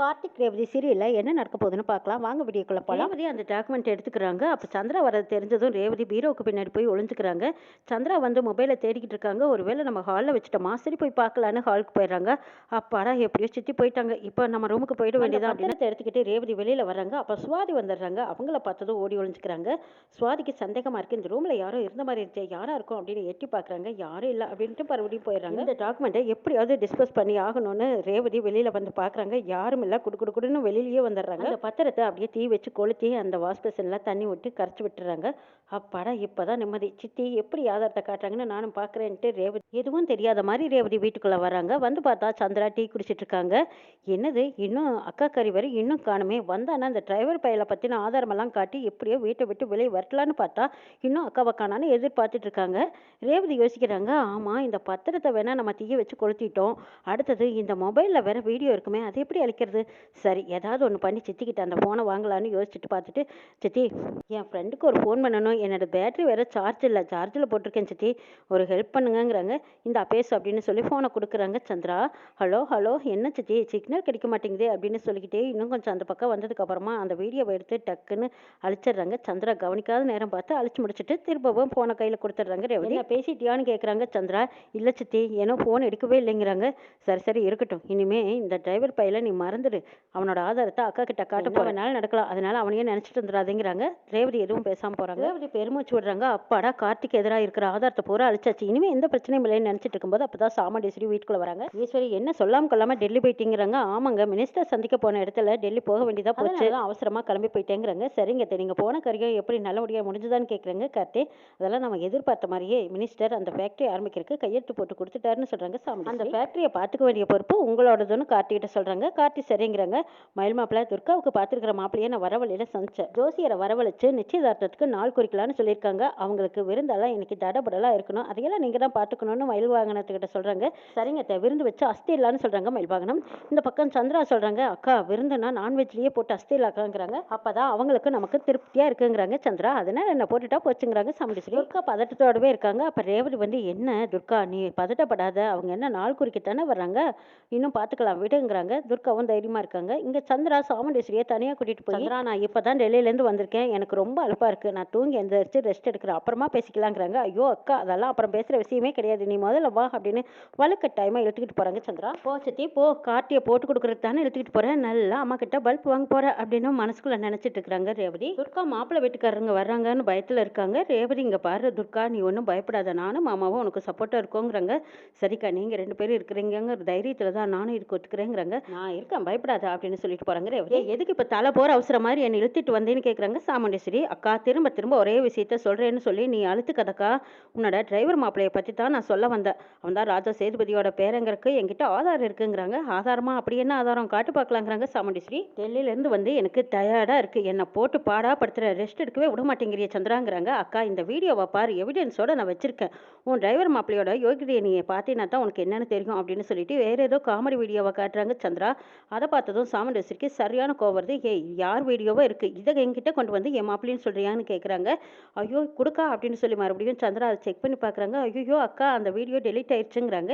கார்த்திக் ரேவதி சீரியலில் என்ன நடக்க போகுதுன்னு பார்க்கலாம். வாங்க வீடியோக்குள்ள போகலாம் ரேவதி அந்த டாக்குமெண்ட் எடுத்துக்கிறாங்க. அப்போ சந்திரா வரது தெரிஞ்சதும் ரேவதி பீரோவுக்கு பின்னாடி போய் ஒளிஞ்சுக்கிறாங்க. சந்திரா வந்து மொபைலை தேடிக்கிட்டு இருக்காங்க. ஒருவேளை நம்ம ஹாலில் வச்சுட்டோமா சரி போய் பார்க்கலான்னு ஹாலுக்கு போயிடுறாங்க. அப்பாடா எப்படியோ சித்தி போயிட்டாங்க. இப்போ நம்ம ரூமுக்கு போயிட வேண்டியதான் அப்படின்னு எடுத்துக்கிட்டு ரேவதி வெளியில் வராங்க அப்போ சுவாதி வந்துடுறாங்க. அவங்கள பார்த்ததும் ஓடி ஒளிஞ்சுக்கிறாங்க. சுவாதிக்கு சந்தேகமாக இருக்குது இந்த ரூமில் யாரோ இருந்த மாதிரி இருந்துச்சு யாராக இருக்கும் அப்படின்னு எட்டி பார்க்குறாங்க. யாரும் இல்லை அப்படின்ட்டு மறுபடியும் போயிடுறாங்க. இந்த டாக்குமெண்ட்டை எப்படியாவது டிஸ்போஸ் பண்ணி ஆகணும்னு ரேவதி வெளியில் வந்து பார்க்குறாங்க. யாரும் எல்லாம் குடு குடு குடுன்னு வெளியிலேயே வந்துடுறாங்க. அந்த பத்திரத்தை அப்படியே தீ வச்சு கொளுத்தி அந்த வாஷ் தண்ணி விட்டு கரைச்சி விட்டுறாங்க. அப்பாடா இப்போதான் நிம்மதி. சித்தி எப்படி ஆதாரத்தை காட்டுறாங்கன்னு நானும் பார்க்குறேன்ட்டு ரேவதி எதுவும் தெரியாத மாதிரி ரேவதி வீட்டுக்குள்ளே வராங்க. வந்து பார்த்தா சந்திரா டீ குடிச்சிட்டு இருக்காங்க. என்னது? இன்னும் அக்கா கறி வரை இன்னும் காணுமே. வந்தானா அந்த டிரைவர் பையலை பற்றின ஆதாரமெல்லாம் காட்டி எப்படியோ வீட்டை விட்டு வெளியே வரலான்னு பார்த்தா இன்னும் அக்காவை காணான்னு எதிர்பார்த்துட்டு இருக்காங்க. ரேவதி யோசிக்கிறாங்க ஆமாம் இந்த பத்திரத்தை வேணால் நம்ம தீய வச்சு கொளுத்திட்டோம். அடுத்தது இந்த மொபைலில் வேற வீடியோ இருக்குமே அது எப்படி அழிக்கிறது? சரி ஏதாவது ஒன்று பண்ணி சித்திக்கிட்ட அந்த ஃபோனை வாங்கலான்னு யோசிச்சுட்டு பார்த்துட்டு சித்தி என் ஃப்ரெண்டுக்கு ஒரு ஃபோன் பண்ணணும். என்னோட பேட்டரி வேற சார்ஜ் இல்லை. சார்ஜில் போட்டிருக்கேன் சித்தி. ஒரு ஹெல்ப் பண்ணுங்கங்கிறாங்க. இந்த பேசு அப்படின்னு சொல்லி ஃபோனை கொடுக்குறாங்க சந்திரா. ஹலோ ஹலோ என்ன சித்தி? சிக்னல் கிடைக்க மாட்டேங்குது அப்படின்னு சொல்லிக்கிட்டே இன்னும் கொஞ்சம் அந்த பக்கம் வந்ததுக்கப்புறமா அந்த வீடியோவை எடுத்து டக்குன்னு அழிச்சிடுறாங்க. சந்திரா கவனிக்காத நேரம் பார்த்து அழிச்சு முடிச்சுட்டு திரும்பவும் ஃபோனை கையில் கொடுத்துட்றாங்க ரேவதி. பேசிட்டியான்னு கேட்குறாங்க சந்திரா. இல்லை சித்தி ஏனோ ஃபோன் எடுக்கவே இல்லைங்கிறாங்க. சரி சரி இருக்கட்டும். இனிமே இந்த டிரைவர் பையில நீ மறந்து மறந்துடு அவனோட ஆதாரத்தை அக்கா கிட்ட காட்ட போறனால நடக்கலாம். அதனால அவனையே நினைச்சிட்டு வந்துடாதீங்கிறாங்க ரேவதி எதுவும் பேசாம போறாங்க. ரேவதி பெருமூச்சு விடுறாங்க. அப்பாடா கார்த்திக் எதிராக இருக்கிற ஆதாரத்தை பூரா அழிச்சாச்சு. இனிமே எந்த பிரச்சனையும் இல்லைன்னு நினைச்சிட்டு இருக்கும்போது அப்பதான் சாமுண்டீஸ்வரி வீட்டுக்குள்ள வராங்க. ஈஸ்வரி என்ன சொல்லாம கொள்ளாம டெல்லி போயிட்டீங்கிறாங்க? ஆமாங்க. மினிஸ்டர் சந்திக்க போன இடத்துல டெல்லி போக வேண்டியதா போச்சு. அவசரமா கிளம்பி போயிட்டேங்கிறாங்க. சரிங்க நீங்க போன காரியம் எப்படி நல்லபடியா முடிஞ்சுதான்னு கேக்குறாங்க கார்த்தி. அதெல்லாம் நம்ம எதிர்பார்த்த மாதிரியே மினிஸ்டர் அந்த ஃபேக்டரி ஆரம்பிக்கிறதுக்கு கையெழுத்து போட்டு கொடுத்துட்டாருன்னு சொல்றாங்க சாமி அந்த ஃபேக்டரியை பார்த்துக்க வேண்டிய பொறுப்பு உங்களோடதுன்னு கார்த்திகிட்ட சொல்றாங்க. கார்த்தி சரிங்கிறாங்க. மயில் மாப்பிள்ளை துர்காவுக்கு பார்த்துருக்கிற மாப்பிள்ளையை நான் வரவழியில சந்திச்சேன். ஜோசியரை வரவழைச்சு நிச்சயதார்த்தத்துக்கு நாள் குறிக்கலான்னு சொல்லியிருக்காங்க. அவங்களுக்கு விருந்தெல்லாம் இன்னைக்கு தடபடலாம் இருக்கணும். அதையெல்லாம் நீங்க தான் பார்த்துக்கணும்னு மயில் வாகனத்துக்கிட்ட சொல்றாங்க. சரிங்க விருந்து வச்சு அஸ்தி இல்லைன்னு சொல்றாங்க மயில் வாகனம். இந்த பக்கம் சந்திரா சொல்றாங்க அக்கா விருந்துனா நான்வெஜ்லயே போட்டு அஸ்தி இல்லாக்காங்கிறாங்க அப்பதான் அவங்களுக்கு நமக்கு திருப்தியா இருக்குங்கிறாங்க சந்திரா. அதனால என்ன போட்டுட்டா போச்சுங்கிறாங்க சாமுண்டீஸ்வரி துர்கா பதட்டத்தோடவே இருக்காங்க. அப்ப ரேவதி வந்து என்ன துர்கா நீ பதட்டப்படாத. அவங்க என்ன நாள் குறிக்கத்தானே வர்றாங்க? இன்னும் பார்த்துக்கலாம் விடுங்கிறாங்க. துர்காவும் தைரியமா இருக்காங்க. இங்க சந்திரா சாமுண்டீஸ்வரியை தனியா கூட்டிட்டு போய் சந்திரா நான் இப்பதான் டெல்லியில இருந்து வந்திருக்கேன். எனக்கு ரொம்ப அலுப்பா இருக்கு. நான் தூங்கி எந்திரிச்சு ரெஸ்ட் எடுக்கிறேன். அப்புறமா பேசிக்கலாங்கிறாங்க. ஐயோ அக்கா அதெல்லாம் அப்புறம் பேசுற விஷயமே கிடையாது. நீ முதல்ல வா அப்படின்னு வலுக்கட்டாயமா இழுத்துக்கிட்டு போறாங்க சந்திரா. போ சித்தி போ. கார்த்தியை போட்டு கொடுக்கறது தானே இழுத்துக்கிட்டு போறேன் நல்லா அம்மா கிட்ட பல்ப் வாங்க போறேன் அப்படின்னு மனசுக்குள்ள நினைச்சிட்டு இருக்காங்க ரேவதி. துர்கா மாப்பிள்ளை வீட்டுக்காரங்க வர்றாங்கன்னு பயத்துல இருக்காங்க. ரேவதி இங்க பாரு துர்கா நீ ஒன்றும் பயப்படாத. நானும் மாமாவும் உனக்கு சப்போர்ட்டா இருக்கோங்கிறாங்க. சரிக்கா நீங்க ரெண்டு பேரும் இருக்கிறீங்கிற தைரியத்துல தான் நானும் இருக்க ஒத்துக்கிறேங்கிறாங்க. நான் இருக்கேன் பயப்படாத அப்படின்னு சொல்லிட்டு போறாங்க ரேவதி "ஏய், எதுக்கு இப்ப தலை போற அவசரம் மாதிரி என்னை இழுத்துட்டு வந்தேன்னு கேக்குறாங்க சாமுண்டேஸ்வரி. அக்கா திரும்ப திரும்ப ஒரே விஷயத்த சொல்றேன்னு சொல்லி நீ அழுத்துக்கதக்கா. உன்னோட டிரைவர் மாப்பிளைய பத்தி தான் நான் சொல்ல வந்தேன். அவன் தான் ராஜா சேதுபதியோட பேரங்கிறக்கு என்கிட்ட ஆதாரம் இருக்குங்கிறாங்க. ஆதாரமா? அப்படி என்ன ஆதாரம்? காட்டு பார்க்கலாங்கிறாங்க சாமுண்டீஸ்வரி. டெல்லியில இருந்து வந்து எனக்கு டயர்டா இருக்கு. என்னை போட்டு பாடா படுத்துற ரெஸ்ட் எடுக்கவே விட மாட்டேங்கிறிய சந்திராங்கிறாங்க. அக்கா இந்த வீடியோவை பாரு. எவிடன்ஸோட நான் வச்சிருக்கேன். உன் டிரைவர் மாப்பிளையோட யோகிதையை நீ பார்த்தீங்கன்னா தான் உனக்கு என்னன்னு தெரியும் அப்படின்னு சொல்லிட்டு வேற ஏதோ காமெடி வீடியோவை காட்டுறாங்க சந்திரா. அதை பார்த்ததும் சாமுண்டேஸ்வரிக்கு சரியான கோவம் வருது. ஏய் யார் வீடியோவோ இருக்கு? இதை என்கிட்ட கொண்டு வந்து என் மாப்பிள்ளைன்னு சொல்றியான்னு கேட்குறாங்க ஐயோ கொடுக்கா அப்படின்னு சொல்லி மறுபடியும் சந்திரா அதை செக் பண்ணி பார்க்குறாங்க ஐயோ அக்கா அந்த வீடியோ டெலீட் ஆயிடுச்சுங்கிறாங்க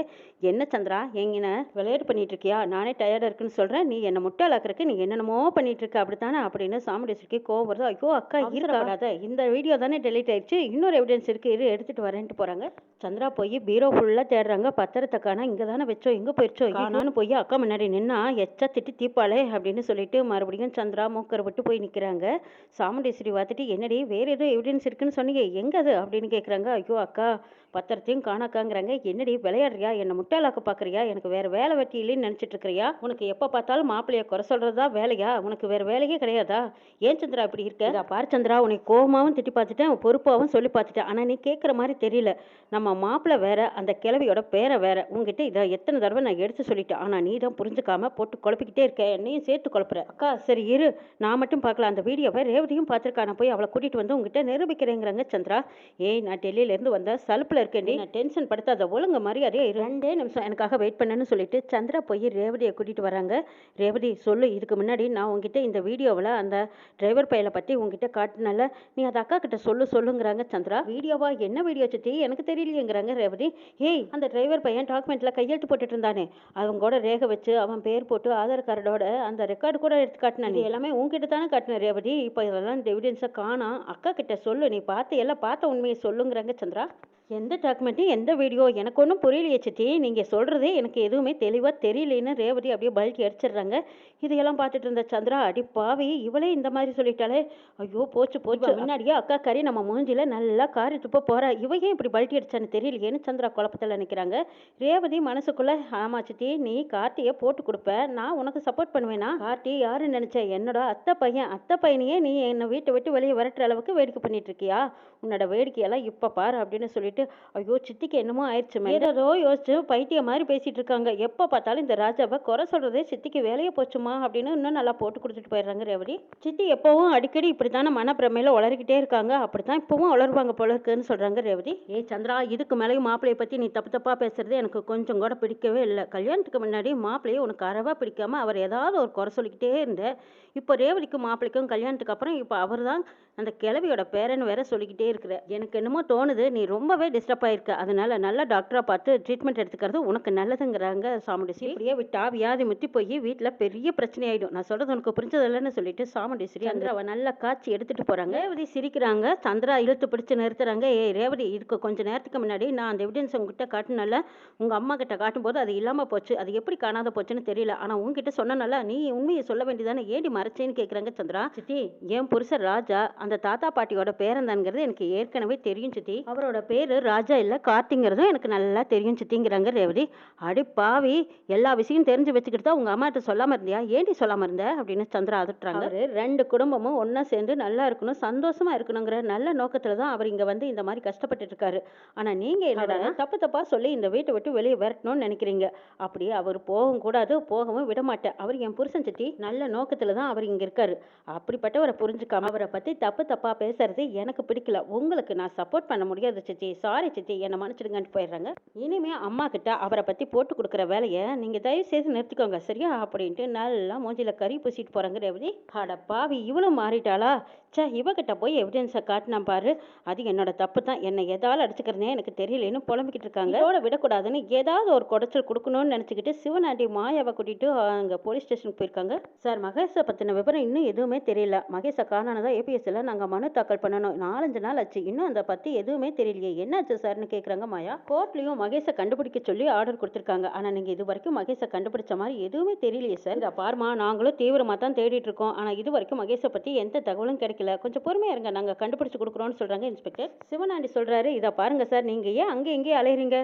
என்ன சந்திரா? எங்கின விளையாட்டு பண்ணிட்டு இருக்கியா? நானே டயர்டாக இருக்குன்னு சொல்கிறேன் நீ என்னை முட்டாளாக்குறக்கு நீ என்னென்னமோ பண்ணிட்டு இருக்க. அப்படித்தானே? அப்படின்னு சாமுண்டேஸ்வரிக்கு கோவம் வருது. ஐயோ அக்கா இருக்காடாத இந்த வீடியோ தானே டெலீட் ஆயிடுச்சு இன்னொரு எவிடன்ஸ் இருக்கு. இரு எடுத்துட்டு வரேன்ட்டு போறாங்க. சந்திரா போய் பீரோ ஃபுல்லாக தேடுறாங்க. பத்திரத்தை காணா இங்கே தானே வச்சோம். எங்கே போயிடுச்சோ காணான்னு போய் அக்கா முன்னாடி நின்னா எச்சா திட்டு தீப்பாளே அப்படின்னு சொல்லிட்டு மறுபடியும் சந்திரா மூக்கர் விட்டு போய் நிற்கிறாங்க சாமுண்டேஸ்வரி பார்த்துட்டு என்னடி வேறு ஏதோ எவிடன்ஸ் இருக்குன்னு சொன்னீங்க. எங்கே அது? அப்படின்னு கேட்குறாங்க ஐயோ அக்கா பத்திரத்தையும் காணாக்காங்கிறாங்க. என்னடி விளையாடுறியா? என்னை முட்டாளாக்க பார்க்குறியா எனக்கு வேற வேலை வெட்டி இல்லைன்னு நினச்சிட்டு இருக்கிறியா உனக்கு எப்போ பார்த்தாலும் மாப்பிள்ளைய குறை சொல்றதா வேலையா? உனக்கு வேற வேலையே கிடையாதா? ஏன் சந்திரா இப்படி இருக்க? இதா பாரு சந்திரா உன்னை கோவமாவும் திட்டி பார்த்துட்டேன் பொறுப்பாகவும் சொல்லி பார்த்துட்டேன். ஆனால் நீ கேட்குற மாதிரி தெரியல. நம்ம மாப்பிள்ளை வேற அந்த கிழவியோட பேரை வேற. உங்ககிட்ட இதை எத்தனை தடவை நான் எடுத்து சொல்லிட்டேன். ஆனால் நீ தான் புரிஞ்சுக்காம போட்டு குழப்பிக்கிட்டே இருக்க. என்னையும் சேர்த்து குழப்புற. அக்கா சரி இரு. நான் மட்டும் பார்க்கலாம் அந்த வீடியோவை ரேவதியும் பார்த்துருக்கா. நான் போய் அவளை கூட்டிட்டு வந்து உங்ககிட்ட நிரூபிக்கிறேங்கிறாங்க சந்திரா. ஏய் நான் டெல்லியில இருந்து வந்த சலுப்புல இருக்கேன்டி. நான் டென்ஷன் படுத்தாத ஒழுங்கு மரியாதையா. ரெண்டே நிமிஷம் எனக்காக வெயிட் பண்ணுன்னு சொல்லிட்டு சந்திரா போய் ரேவதியை கூட்டிட்டு வராங்க. ரேவதி சொல்லு இதுக்கு முன்னாடி நான் உங்ககிட்ட இந்த வீடியோவில் அந்த டிரைவர் பையலை பற்றி உங்ககிட்ட காட்டினால நீ அதை அக்கா கிட்ட சொல்லு சொல்லுங்கிறாங்க சந்திரா. வீடியோவா? என்ன வீடியோ சுத்தி? எனக்கு தெரியலையேங்கிறாங்க ரேவதி. ஏய் அந்த டிரைவர் பையன் டாக்குமெண்ட்ல கையெழுத்து போட்டுட்டு இருந்தானே. அவங்களோட ரேகை வச்சு அவன் பேர் போட்டு ஆதார் கார்டோட அந்த ரெக்கார்டு கூட எடுத்து காட்டினேன். எல்லாமே உன்கிட்ட தானே காட்டின ரேவதி. இப்போ இதெல்லாம் எவிடன்ஸை காணோம் அக்கா கிட்ட சொல்லு நீ பார்த்து எல்லாம் பார்த்த உண்மையை சொல்லுங்கிறாங்க சந்திரா. எந்த டாக்குமெண்ட்டும் எந்த வீடியோ எனக்கு ஒன்றும் புரியலையே சித்தி. நீங்கள் சொல்கிறதே எனக்கு எதுவுமே தெளிவாக தெரியலேன்னு ரேவதி அப்படியே பல்கி அடிச்சிடுறாங்க இதையெல்லாம் பார்த்துட்டு இருந்த சந்திரா அடி பாவி இவளே இந்த மாதிரி சொல்லிட்டாலே ஐயோ போச்சு போச்சு. முன்னாடியே அக்கா கறி நம்ம மூஞ்சில நல்லா காரி துப்ப போறா. இவ ஏன் இப்படி பல்ட்டி அடிச்சான்னு தெரியலையேன்னு சந்திரா குழப்பத்தில் நிற்கிறாங்க ரேவதி மனசுக்குள்ள ஆமா சித்தி நீ கார்த்தியை போட்டு கொடுப்ப. நான் உனக்கு சப்போர்ட் பண்ணுவேனா? கார்த்தி யாருன்னு நினைச்ச? என்னோட அத்தை பையன். அத்தை பையனையே நீ என்னை வீட்டை விட்டு வெளியே விரட்டுற அளவுக்கு வேடிக்கை பண்ணிட்டு இருக்கியா? உன்னோட வேடிக்கையெல்லாம் இப்போ பாரு அப்படின்னு சொல்லிட்டு ஐயோ சித்திக்கு என்னமோ ஆயிடுச்சு ஏதோ யோசிச்சு பைத்திய மாதிரி பேசிட்டு இருக்காங்க. எப்போ பார்த்தாலும் இந்த ராஜாவை குறை சொல்றதே சித்திக்கு வேலையை போச்சுமா அப்படின்னு இன்னும் நல்லா போட்டு கொடுத்துட்டு போயிடுறாங்க ரேவதி. சித்தி எப்பவும் அடிக்கடி இப்படித்தானே மனப்பிரமையில உளறிக்கிட்டே இருக்காங்க. அப்படித்தான் இப்பவும் உளருவாங்க போல இருக்குன்னு சொல்றாங்க ரேவதி. ஏய் சந்திரா இதுக்கு மேலேயும் மாப்பிளைய பத்தி நீ தப்பு தப்பா பேசுறது எனக்கு கொஞ்சம் கூட பிடிக்கவே இல்லை. கல்யாணத்துக்கு முன்னாடி மாப்பிளைய உனக்கு அறவா பிடிக்காம அவர் ஏதாவது ஒரு குறை சொல்லிக்கிட்டே இருந்த இப்போ ரேவதிக்கும் மாப்பிளைக்கும் கல்யாணத்துக்கு அப்புறம் இப்போ அவர் தான் அந்த கிழவியோட பேரன் வேற சொல்லிக்கிட்டே இருக்கிற. எனக்கு என்னமோ தோணுது நீ ரொம்பவே டிஸ்டர்ப் ஆயிருக்க. அதனால நல்ல டாக்டரா பார்த்து ட்ரீட்மெண்ட் எடுத்துக்கிறது உனக்கு நல்லதுங்கிறாங்க சாமுண்டேஸ்வரி. இப்படியே விட்டா வியாதி முத்தி போய் வீட்டில் பெரிய பிரச்சனை ஆயிடும் நான் சொல்றது உனக்கு புரிஞ்சதில்லைன்னு சொல்லிட்டு சாமுண்டேஸ்வரி அந்த அவ நல்ல காட்சி எடுத்துட்டு போறாங்க. ரேவதி சிரிக்கிறாங்க. சந்திரா இழுத்து பிடிச்சு நிறுத்துறாங்க. ஏய் ரேவதி இதுக்கு கொஞ்ச நேரத்துக்கு முன்னாடி நான் அந்த எவிடன்ஸ் உங்ககிட்ட காட்டினால உங்க அம்மா கிட்ட காட்டும்போது அது இல்லாம போச்சு. அது எப்படி காணாத போச்சுன்னு தெரியல. ஆனா உன்கிட்ட சொன்னனால நீ உண்மையை சொல்ல வேண்டியதானே? ஏடி மறைச்சேன்னு கேக்குறாங்க சந்திரா. சித்தி. என் புருஷர் ராஜா அந்த தாத்தா பாட்டியோட பேரந்தாங்கிறது எனக்கு ஏற்கனவே தெரியும் சித்தி. அவரோட பேரு ராஜா இல்ல கார்த்திங்கிறதும் எனக்கு நல்லா தெரியும் சித்திங்கிறாங்க ரேவதி. அடி பாவி எல்லா விஷயம் தெரிஞ்சு வச்சுக்கிட்டு தான் உங்க அம்மாட்ட சொல்லாம இருந்தியா? ஏண்டி சொல்லாம இருந்த? அப்படின்னு சந்திரா அதட்டுறாங்க. ரெண்டு குடும்பமும் ஒண்ணா சேர்ந்து நல்லா இருக்கணும் சந்தோஷமா இருக்கணுங்கிற நல்ல நோக்கத்துல தான் அவர் இங்க வந்து இந்த மாதிரி கஷ்டப்பட்டு இருக்காரு. ஆனா நீங்க என்னடா தப்பு தப்பா சொல்லி இந்த வீட்டை விட்டு வெளியே விரட்டணும்னு நினைக்கிறீங்க. அப்படியே அவர் போகவும் கூடாது போகவும் விட மாட்டேன் அவர் என் புருஷன் சித்தி நல்ல நோக்கத்துல தான் அவர் இங்க இருக்காரு. அப்படிப்பட்டவரை புரிஞ்சுக்காம அவரை பத்தி தப்பு தப்பு தப்பாக பேசுறது எனக்கு பிடிக்கல. உங்களுக்கு நான் சப்போர்ட் பண்ண முடியாது சித்தி. சாரி சித்தி. என்னை மன்னிச்சிடுங்கன்ட்டு போயிடுறாங்க. இனிமே அம்மா கிட்ட அவரை பற்றி போட்டு கொடுக்குற வேலையை நீங்கள் தயவு செய்து நிறுத்திக்கோங்க சரியா? அப்படின்ட்டு நல்லா மூஞ்சியில் கறி பூசிட்டு போகிறாங்க ரேவதி. அட பாவி இவ்வளோ மாறிட்டாளா? சே இவகிட்ட போய் எவிடன்ஸை காட்டினா பாரு. அது என்னோட தப்பு தான் என்னை எதால் அடிச்சுக்கிறனே எனக்கு தெரியலன்னு புலம்பிக்கிட்டு இருக்காங்க இதோட விடக்கூடாதுன்னு ஏதாவது ஒரு குடைச்சல் கொடுக்கணும்னு நினச்சிக்கிட்டு சிவனாண்டி மாயாவை கூட்டிட்டு அங்கே போலீஸ் ஸ்டேஷனுக்கு போயிருக்காங்க. சார் மகேஷை பற்றின விவரம் இன்னும் எதுவுமே தெரியல. மகேஷை காணானதா ஏபிஎஸ்சில் நாங்கள் மனு தாக்கல் பண்ணணும். நாலஞ்சு நாள் ஆச்சு. இன்னும் அதை பற்றி எதுவுமே தெரியலையே. என்னாச்சு சார்னு கேட்குறாங்க மாயா. கோர்ட்லேயும் மகேஷை கண்டுபிடிக்க சொல்லி ஆர்டர் கொடுத்துருக்காங்க. ஆனால் நீங்கள் இது வரைக்கும் மகேஷை கண்டுபிடிச்ச மாதிரி எதுவுமே தெரியலையே சார். இதை பாருமா நாங்களும் தீவிரமாக தான் தேடிட்டு இருக்கோம். ஆனால் இது வரைக்கும் மகேஷை பற்றி எந்த தகவலும் கிடைக்கல. கொஞ்சம் பொறுமையாக இருங்க. நாங்கள் கண்டுபிடிச்சு கொடுக்குறோன்னு சொல்கிறாங்க இன்ஸ்பெக்டர். சிவனாண்டி சொல்கிறாரு இதை பாருங்க சார் நீங்கள் ஏன் அங்கே எங்கேயே அலையிறீங்க?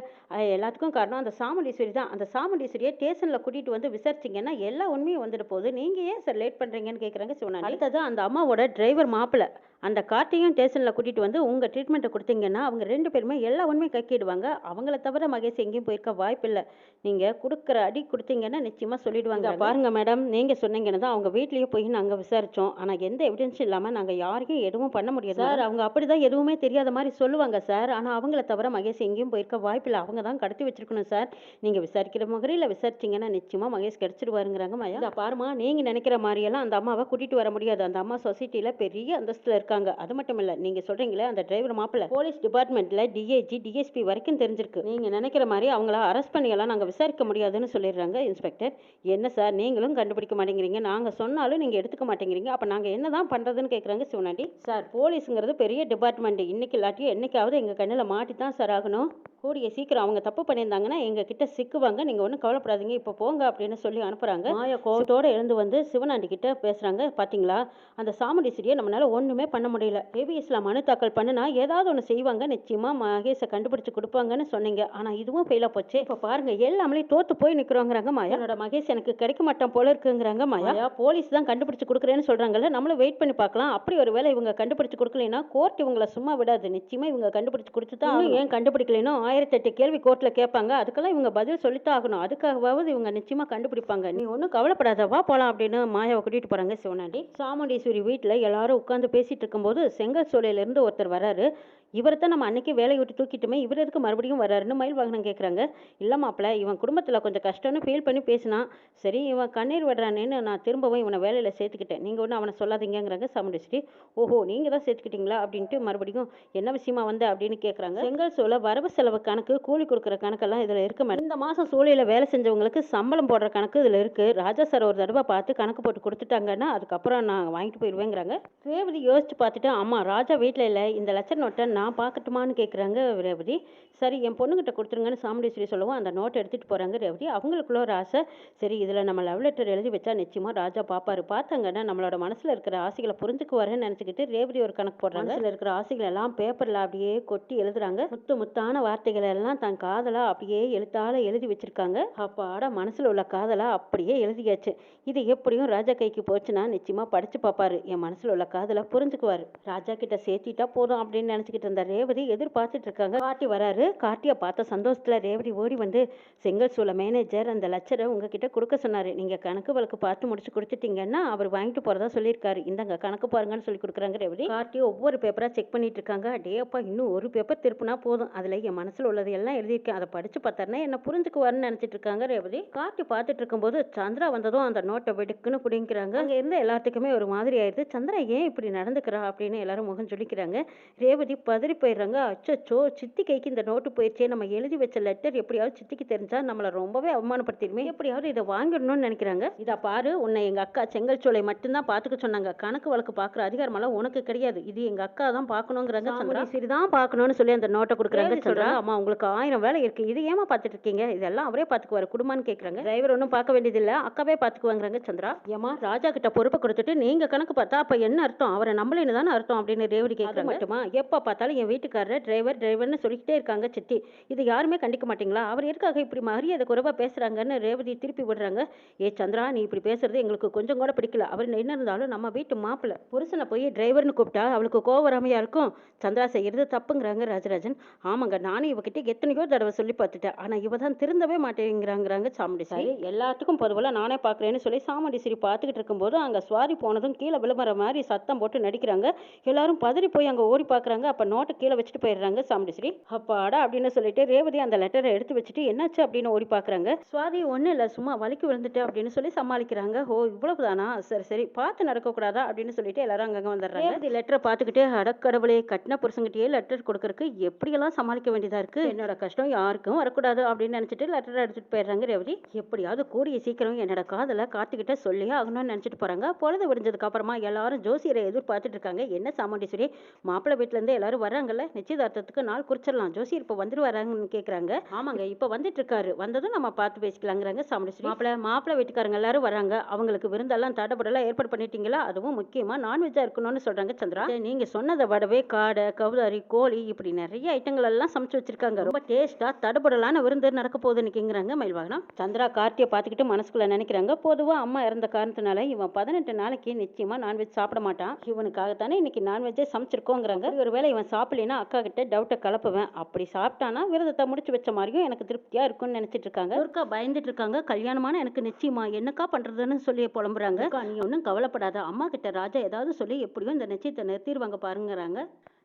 எல்லாத்துக்கும் காரணம் அந்த சாமுண்டீஸ்வரி தான். அந்த சாமுண்டீஸ்வரியை ஸ்டேஷனில் கூட்டிகிட்டு வந்து விசாரிச்சிங்கன்னா எல்லா உண்மையும் வந்துட்டு போகுது. நீங்கள் ஏன் சார் லேட் பண்ணுறீங்கன்னு கேட்குறாங்க சிவனாண்டி. அடுத்தது அந்த அம்மாவோட டிரைவர் மாப்பிள்ளை அந்த கார்த்தியும் ஸ்டேஷனில் கூட்டிகிட்டு வந்து உங்கள் ட்ரீட்மெண்ட்டை கொடுத்தீங்கன்னா அவங்க ரெண்டு பேருமே எல்லா உண்மையும் கக்கிடுவாங்க. அவங்கள தவிர மகேஷ் எங்கேயும் போயிருக்க வாய்ப்பில்லை. நீங்கள் கொடுக்குற அடி கொடுத்தீங்கன்னா நிச்சயமாக சொல்லிடுவாங்க. பாருங்க மேடம் நீங்கள் சொன்னீங்கன்னா தான் அவங்க வீட்லேயே போய் நாங்கள் விசாரித்தோம் ஆனால் எந்த எவிடன்ஸும் இல்லாமல் நாங்கள் யாருக்கும் எதுவும் பண்ண முடியாது சார் அவங்க அப்படி தான் எதுவுமே தெரியாத மாதிரி சொல்லுவாங்க சார். ஆனால் அவங்கள தவிர மகேஷ் எங்கேயும் போயிருக்க வாய்ப்பில்லை. அவங்க தான் கடத்தி வச்சிருக்கணும் சார். நீங்கள் விசாரிக்கிற முறையில் விசாரிச்சிங்கன்னா நிச்சயமாக மகேஷ் கிடச்சிடுவாருங்கிறாங்க மயா பாருமா நீங்கள் நினைக்கிற மாதிரியெல்லாம் அந்த அம்மாவை கூட்டிகிட்டு வர முடியாது. அந்த அம்மா சொசைட்டியில் பெரிய அந்தஸ்தில் இருக்காங்க. அது மட்டும் இல்லை நீங்கள் சொல்கிறீங்களே அந்த டிரைவர் மாப்பிள்ள போலீஸ் டிபார்ட்மெண்ட்டில் டிஏஜி டிஎஸ்பி வரைக்கும் தெரிஞ்சிருக்கு. நீங்கள் நினைக்கிற மாதிரி அவங்கள அரெஸ்ட் பண்ணியெல்லாம் நாங்கள் விசாரிக்க முடியாதுன்னு சொல்லிடுறாங்க இன்ஸ்பெக்டர் என்ன சார் நீங்களும் கண்டுபிடிக்க மாட்டேங்கிறீங்க. நாங்கள் சொன்னாலும் நீங்கள் எடுத்துக்க மாட்டேங்கிறீங்க. அப்போ நாங்கள் என்னதான் பண்றதுன்னு பண்ணுறதுன்னு கேட்குறாங்க சிவனாண்டி? சார் போலீஸுங்கிறது பெரிய டிபார்ட்மெண்ட் இன்னைக்கு இல்லாட்டி என்னைக்காவது எங்கள் கண்ணில் மாட்டி தான் சார் ஆகணும். கூடிய சீக்கிரம் அவங்க தப்பு பண்ணியிருந்தாங்கன்னா எங்க கிட்ட சிக்குவாங்க. நீங்க ஒன்றும் கவலைப்படாதீங்க. இப்போ போங்க அப்படின்னு சொல்லி அனுப்புறாங்க. மாயா கோவத்தோட எழுந்து வந்து சிவனாண்டி கிட்ட பேசுறாங்க. பாத்தீங்களா? அந்த சாமுண்டீஸ்வரியை நம்மளால ஒண்ணுமே பண்ண முடியல. ஏபிஎஸ்ல மனு தாக்கல் பண்ணுனா ஏதாவது ஒன்று செய்வாங்க. நிச்சயமா மகேஷை கண்டுபிடிச்சு கொடுப்பாங்கன்னு சொன்னீங்க. ஆனா இதுவும் ஃபெயிலா போச்சு. இப்போ பாருங்க எல்லாமே தோத்து போய் நிக்கிறோங்கிறாங்க மாயா. என்னோட மகேஷ் எனக்கு கிடைக்க மாட்டான் போல இருக்குங்கிறாங்க மாயா. போலீஸ் தான் கண்டுபிடிச்சு கொடுக்குறேன்னு சொல்றாங்கல்ல நம்மளும் வெயிட் பண்ணி பார்க்கலாம். அப்படி ஒரு வேளை இவங்க கண்டுபிடிச்சு கொடுக்கலைன்னா கோர்ட் இவங்கள சும்மா விடாது. நிச்சயமா இவங்க கண்டுபிடிச்சு கொடுத்து தான் ஏன் கண்டுபிடிக்கலைனோ ஆயிரத்தெட்டு கேள்வி கோர்ட்டில் கேட்பாங்க. அதுக்கெல்லாம் இவங்க பதில் சொல்லித்தான் ஆகணும். அதுக்காகவாவது இவங்க நிச்சயமாக கண்டுபிடிப்பாங்க. நீ ஒன்றும் கவலைப்படாத வா அப்படின்னு மாயாவை கூட்டிகிட்டு போகிறாங்க சிவனாண்டி. சாமுண்டீஸ்வரி வீட்டில் எல்லாரும் உட்காந்து பேசிகிட்டு இருக்கும்போது செங்கல் சோலையிலேருந்து ஒருத்தர் வராரு இவரை தான் நம்ம அன்றைக்கி வேலையை விட்டு தூக்கிட்டுமே இவர் எதுக்கு மறுபடியும் வர்றாருன்னு மயில் வாகனம் கேட்குறாங்க இல்லை மாப்பிள்ள இவன் குடும்பத்தில் கொஞ்சம் கஷ்டம்னு ஃபீல் பண்ணி பேசினான். சரி இவன் கண்ணீர் விடுறானேன்னு நான் திரும்பவும் இவனை வேலையில் சேர்த்துக்கிட்டேன். நீங்கள் ஒன்றும் அவனை சொல்லாதீங்கங்கிறாங்க சமுடிச்சிட்டு ஓஹோ நீங்கள் தான் சேர்த்துக்கிட்டீங்களா? அப்படின்ட்டு மறுபடியும் என்ன விஷயமா வந்த? அப்படின்னு கேட்குறாங்க செங்கல் சூளை வரவு செலவு கணக்கு கூலி கொடுக்குற கணக்கெல்லாம் இதில் இருக்க மேடம். இந்த மாதம் சூழலில் வேலை செஞ்சவங்களுக்கு சம்பளம் போடுற கணக்கு இதில் இருக்குது ராஜா சார் ஒரு தடவை பார்த்து கணக்கு போட்டு கொடுத்துட்டாங்கன்னா அதுக்கப்புறம் நான் வாங்கிட்டு போயிடுவேங்கிறாங்க. ரேவதி யோசிச்சு பார்த்துட்டு அம்மா ராஜா வீட்டில் இல்லை. இந்த லட்ச நோட்டை நான் பார்க்கட்டுமான்னு கேட்குறாங்க ரேவதி. சரி என் பொண்ணுகிட்ட கொடுத்துருங்கன்னு சாமுண்டீஸ்வரி சொல்லவும் அந்த நோட்டை எடுத்துகிட்டு போகிறாங்க ரேவதி. அவங்களுக்குள்ள ஒரு ஆசை. சரி இதில் நம்ம லவ் லெட்டர் எழுதி வச்சா நிச்சயமாக ராஜா பார்ப்பாரு பார்த்தாங்கன்னா நம்மளோட மனசில் இருக்கிற ஆசைகளை புரிஞ்சுக்குவாருன்னு நினச்சிக்கிட்டு ரேவதி ஒரு கணக்கு போடுறாங்க. மனசில் இருக்கிற ஆசைகள் எல்லாம் பேப்பரில் அப்படியே கொட்டி எழுதுறாங்க. முத்து முத்தான வார்த்தைகள் எல்லாம் தன் காதலா அப்படியே எழுத்தால எழுதி வச்சிருக்காங்க. அப்பாட மனசில் உள்ள காதலா அப்படியே எழுதியாச்சு. இது எப்படியும் ராஜா கைக்கு போச்சுன்னா நிச்சயமா படிச்சு பார்ப்பாரு என் மனசுல உள்ள காதலை புரிஞ்சுக்குவாரு. ராஜா கிட்ட சேர்த்திட்டா போதும் அப்படின்னு நினைச்சுக்கிட்டு இருந்த ரேவதி எதிர்பார்த்துட்டு இருக்காங்க. கார்த்தி வராரு. கார்த்தியை பார்த்த சந்தோஷத்துல ரேவதி ஓடி வந்து செங்கல் சூளை மேனேஜர் அந்த லட்சரை உங்ககிட்ட கொடுக்க சொன்னாரு. நீங்க கணக்கு வழக்கு பார்த்து முடிச்சு கொடுத்துட்டீங்கன்னா அவர் வாங்கிட்டு போறதா சொல்லியிருக்காரு. இந்தாங்க கணக்கு பாருங்கன்னு சொல்லி கொடுக்குறாங்க ரேவதி. கார்த்தி ஒவ்வொரு பேப்பரா செக் பண்ணிட்டு இருக்காங்க. டேப்பா இன்னும் ஒரு பேப்பர் திருப்புனா போதும். அதுல என் மனசுல உள்ளது எல்லாம் எழுதியிருக்கேன். அதை படிச்சு பார்த்தாருன்னா என்ன புரிஞ்சுக்குவாருன்னு நினைச்சிட்டு இருக்காங்க ரேவதி. கார்த்தி பார்த்துட்டு இருக்கும்போது சந்திரா வந்ததும் அந்த நோட்டை வெடுக்குன்னு பிடிங்கிறாங்க. அங்க இருந்த எல்லாத்துக்குமே ஒரு மாதிரி ஆயிடுது சந்திரா ஏன் இப்படி நடந்துக்கிறா? அப்படின்னு எல்லாரும் முகம் சொல்லிக்கிறாங்க ரேவதி பதறி போயிடுறாங்க. அச்சோ சித்தி கைக்கு இந்த நோட் நோட்டு போயிடுச்சே நம்ம எழுதி வச்ச லெட்டர் எப்படியாவது சித்திக்கு தெரிஞ்சா நம்மளை ரொம்பவே அவமானப்படுத்திடுமே. எப்படியாவது இதை வாங்கிடணும்னு நினைக்கிறாங்க. இதா பாரு உன்னை எங்க அக்கா செங்கல் சோலை மட்டும்தான் பாத்துக்க சொன்னாங்க. கணக்கு வழக்கு பாக்குற அதிகாரமெல்லாம் உனக்கு கிடையாது. இது எங்க அக்கா தான் பாக்கணுங்கிறாங்க சந்திரா. சரிதான் பார்க்கணும்னு சொல்லி அந்த நோட்டை கொடுக்குறாங்க சொல்றாங்க அம்மா உங்களுக்கு ஆயிரம் வேலை இருக்கு. இது ஏமா பார்த்துட்டு இருக்கீங்க? இதெல்லாம் அவரே பார்த்துக்குவாரு குடும்பம்னு கேட்குறாங்க டிரைவர் ஒன்றும் பார்க்க வேண்டியதில்லை. அக்காவே பார்த்துக்குவாங்கிறாங்க சந்திரா. ஏமா ராஜா கிட்ட பொறுப்பை கொடுத்துட்டு நீங்க கணக்கு பார்த்தா அப்ப என்ன அர்த்தம்? அவரை நம்பலைன்னு தானே அர்த்தம் அப்படின்னு ரேவதி கேட்குறாங்க மட்டுமா? எப்போ பார்த்தாலும் என் வீட்டுக்காரர் டிரைவர் டிரைவர்னு சொல்லிக்கிட்டே இருக்காங்க சித்தி இது யாருமே கண்டிக்க மாட்டீங்களா? அவர் எதுக்காக இப்படி மரியாதை குறைவா பேசுறாங்கன்னு ரேவதி திருப்பி விடுறாங்க. ஏ சந்திரா நீ இப்படி பேசுறது எங்களுக்கு கொஞ்சம் கூட பிடிக்கல. அவர் என்ன இருந்தாலும் நம்ம வீட்டு மாப்பிள்ளை புருஷனை போய் டிரைவர்னு கூப்பிட்டா அவளுக்கு கோவம் இருக்கும். சந்திரா செய்யறது தப்புங்கிறாங்க ராஜராஜன். ஆமாங்க நானும் இவகிட்ட எத்தனையோ தடவை சொல்லி பார்த்துட்டேன். ஆனா இவ தான் திருந்தவே மாட்டேங்கிறாங்கிறாங்க சாமுண்டீஸ்வரி எல்லாத்துக்கும் பொதுவாக நானே பார்க்குறேன்னு சொல்லி சாமுண்டீஸ்வரி பார்த்துக்கிட்டு இருக்கும்போது அங்க சுவாரி போனதும் கீழே விழுமற மாதிரி சத்தம் போட்டு நடிக்கிறாங்க. எல்லாரும் பதறி போய் அங்க ஓடி பார்க்குறாங்க. அப்ப நோட்டை கீழே வச்சுட்டு போயிடுறாங்க சாமுண்டீஸ்வரி அப்பாடா அப்படின்னு சொல்லிட்டு ரேவதி அந்த லெட்டரை எடுத்து வச்சுட்டு என்னாச்சு? அப்படின்னு ஓடி பார்க்கறாங்க சுவாதி ஒன்றும் இல்லை. சும்மா வலிக்கு விழுந்துட்டு அப்படின்னு சொல்லி சமாளிக்கிறாங்க. ஓ இவ்வளவுதானா? சரி சரி. பார்த்து நடக்கக்கூடாதா? அப்படின்னு சொல்லிட்டு எல்லாரும் அங்கங்க வந்துடுறாங்க. ரேவதி லெட்டரை பார்த்துக்கிட்டே அடக்கடவுளே கட்டின புருஷங்கிட்டே லெட்டர் கொடுக்கறதுக்கு எப்படியெல்லாம் சமாளிக்க வேண்டியதா இருக்கு? என்னோட கஷ்டம் யாருக்கும் வரக்கூடாது அப்படின்னு நினைச்சிட்டு லெட்டர் எடுத்துட்டு போயிடுறாங்க ரேவதி. எப்படியாவது கூடிய சீக்கிரம் என்னோட காதலை காத்துக்கிட்ட சொல்லியே ஆகணும்னு நினைச்சிட்டு போறாங்க. பொழுது விடிஞ்சதுக்கு அப்புறமா எல்லாரும் ஜோசியரை எதிர்பார்த்துட்டு இருக்காங்க. என்ன சாமுண்டீஸ்வரி? மாப்பிள்ளை வீட்டுல இருந்து எல்லாரும் வர்றாங்கல்ல. நிச்சயதார்த்தத்துக்கு நாள் குறிச்சிடலாம். ஜோசியர் இப்போ வந்து வராங்கன்னு கேக்குறாங்க. ஆமாங்க. இப்போ வந்துட்டு இருக்காரு வந்ததும் நம்ம பார்த்து பேசிக்கலாங்கிறாங்க சாமுண்டீஸ்வரி. மாப்பிள்ளை மாப்பிள்ளை வீட்டுக்காரங்க எல்லாரும் வராங்க. அவங்களுக்கு விருந்தெல்லாம் தடபடலாம் ஏற்பாடு பண்ணிட்டீங்களா? அதுவும் முக்கியமா நான்வெஜ்ஜா இருக்கணும்னு சொல்றாங்க சந்திரா. நீங்க சொன்னதை விடவே காடை கவுதாரி கோழி இப்படி நிறைய ஐட்டங்கள் எல்லாம் சமைச்சு வச்சிருக்காங்க. ரொம்ப டேஸ்டா தடபடலான விருந்து நடக்க போகுதுன்னு கேக்குறாங்க மயில்வாகனம். சந்திரா கார்த்தியை பார்த்துக்கிட்டு மனசுக்குள்ள நினைக்கிறாங்க. பொதுவா அம்மா இறந்த காரணத்தினால இவன் பதினெட்டு நாளைக்கு நிச்சயமா நான்வெஜ் சாப்பிட மாட்டான். இவனுக்காகத்தானே இன்னைக்கு நான்வெஜ்ஜே சமைச்சிருக்கோங்கிறாங்க. ஒருவேளை இவன் சாப்பிடலைன்னா அக்கா கிட்ட டவுட்டை கலப்புவேன். அப்படி சாப்பிட்டானா விரதத்தை முடிச்சு வச்ச மாதிரியும் எனக்கு திருப்தியா இருக்கும்னு நினைச்சிட்டு இருக்காங்க. துர்கா பயந்துட்டு இருக்காங்க. கல்யாணமான எனக்கு நிச்சயமா என்னக்கா பண்றதுன்னு சொல்லி புலம்புறாங்க. நீ ஒன்றும் கவலைப்படாத. அம்மா கிட்ட ராஜா ஏதாவது சொல்லி எப்படியும் இந்த நிச்சயத்தை நிறுத்திடுவாங்க பாருங்கிறாங்க.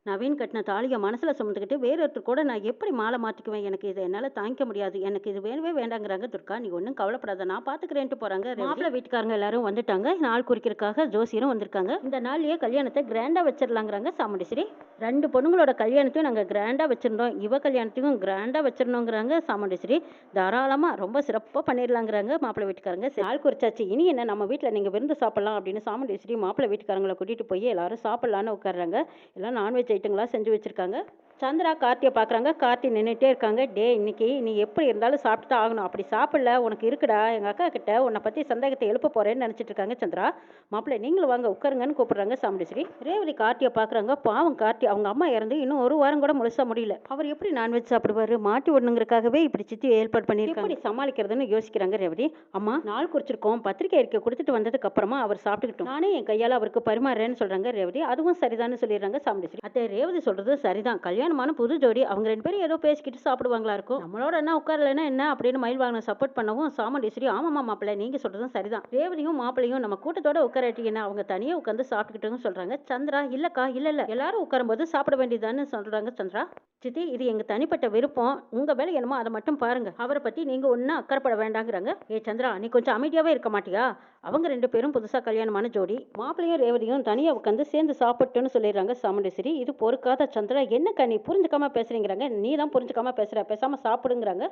நவீன் கட்டின தாலியை மனசில் சுமந்துக்கிட்டு வேறொருத்தர் கூட நான் எப்படி மாலை மாற்றிக்குவேன் எனக்கு இதை என்னால் தாங்கிக்க முடியாது. எனக்கு இது வேணவே வேண்டாங்கிறாங்க துர்கா. நீ ஒன்றும் கவலைப்படாத. நான் பார்த்துக்கிறேன்ட்டு போகிறாங்க மாப்பிள்ளை வீட்டுக்காரங்க எல்லாரும் வந்துட்டாங்க. நாள் குறிக்கிறதுக்காக ஜோசியரும் வந்திருக்காங்க. இந்த நாள்லயே கல்யாணத்தை கிராண்டாக வச்சிடலாங்கிறாங்க சாமுண்டீஸ்வரி. ரெண்டு பொண்ணுங்களோட கல்யாணத்தையும் நாங்கள் கிராண்டாக வச்சிருந்தோம் இவ கல்யாணத்தையும் கிராண்டாக வச்சிருந்தோங்கிறாங்க சாமுண்டீஸ்வரி. தாராளமாக ரொம்ப சிறப்பாக பண்ணிடலாங்கிறாங்க மாப்பிள்ளை வீட்டுக்காரங்க. சரி, நாள் குறிச்சாச்சு. இனி என்ன? நம்ம வீட்டில் நீங்கள் விருந்து சாப்பிடலாம் அப்படின்னு சாமுண்டீஸ்வரி மாப்பிள்ளை வீட்டுக்காரங்களை கூட்டிகிட்டு போய் எல்லாரும் சாப்பிடலான்னு உட்காடுறாங்க எல்லாம் நான்வெஜ் ஐட்டங்களாக செஞ்சு வச்சிருக்காங்க. சந்திரா கார்த்தியை பார்க்குறாங்க கார்த்தி நின்றுட்டே இருக்காங்க. டே இன்னைக்கு நீ எப்படி இருந்தாலும் சாப்பிட்டு தான் ஆகணும். அப்படி சாப்பிடல. உனக்கு இருக்குடா. எங்கள் அக்கா கிட்ட உன்னை பற்றி சந்தேகத்தை எழுப்ப போகிறேன்னு நினச்சிட்டு இருக்காங்க சந்திரா. மாப்பிள்ளை நீங்களும் வாங்க. உட்காருங்கன்னு கூப்பிட்றாங்க சாமுண்டீஸ்வரி. ரேவதி கார்த்தியை பார்க்குறாங்க பாவம் கார்த்தி. அவங்க அம்மா இறந்து இன்னும் ஒரு வாரம் கூட முழுசாக முடியல. அவர் எப்படி நான்வெஜ் சாப்பிடுவாரு? மாட்டி விடணுங்கிறதுக்காகவே இப்படி சித்தி ஏற்பாடு பண்ணியிருக்காங்க. எப்படி சமாளிக்கிறதுன்னு யோசிக்கிறாங்க ரேவதி. அம்மா நாள் குறிச்சிருக்கோம். பத்திரிக்கை அறிக்கை கொடுத்துட்டு வந்ததுக்கு அப்புறமா அவர் சாப்பிட்டுக்கிட்டோம். நானே என் கையால் அவருக்கு பரிமாறுறேன்னு சொல்கிறாங்க ரேவதி. அதுவும் சரிதான்னு சொல்லிடுறாங்க சாமுண்டீஸ்வரி. அத்தை ரேவதி சொல்கிறது சரிதான். கல்யாணம் கல்யாணமான புது ஜோடி. அவங்க ரெண்டு பேரும் ஏதோ பேசிக்கிட்டு சாப்பிடுவாங்களா இருக்கும். நம்மளோட என்ன உட்காரலன்னா என்ன அப்படின்னு மயில் வாங்கின சப்போர்ட் பண்ணவும் சாமுண்டீஸ்வரி ஆமாம்மா மாப்பிள்ளை நீங்க சொல்றதும் சரிதான். ரேவதியும் மாப்பிள்ளையும் நம்ம கூட்டத்தோட உட்காரட்டிங்கன்னா அவங்க தனியாக உட்காந்து சாப்பிட்டுக்கிட்டோன்னு சொல்றாங்க. சந்திரா இல்லக்கா இல்ல இல்ல. எல்லாரும் உட்காரும்போது சாப்பிட வேண்டியதான்னு சொல்றாங்க சந்திரா. சித்தி இது எங்க தனிப்பட்ட விருப்பம். உங்க வேலை என்னமோ அதை மட்டும் பாருங்க. அவரை பத்தி நீங்க ஒன்னும் அக்கறைப்பட வேண்டாங்கிறாங்க. ஏ சந்திரா நீ கொஞ்சம் அமைதியாவே இருக்க மாட்டியா? அவங்க ரெண்டு பேரும் புதுசாக கல்யாணமான ஜோடி. மாப்பிள்ளையும் ரேவதியும் தனியாக உட்காந்து சேர்ந்து சாப்பிட்டுன்னு சொல்லிடுறாங்க சாமுண்டேஸ்வரி இது பொறுக்காத சந்திரா. என்ன நீ புரிஞ்சுக்காம பேசுறீங்கிறாங்க. நீ தான் புரிஞ்சுக்காம பேசுகிற பேசாமல் சாப்பிடுங்கிறாங்க.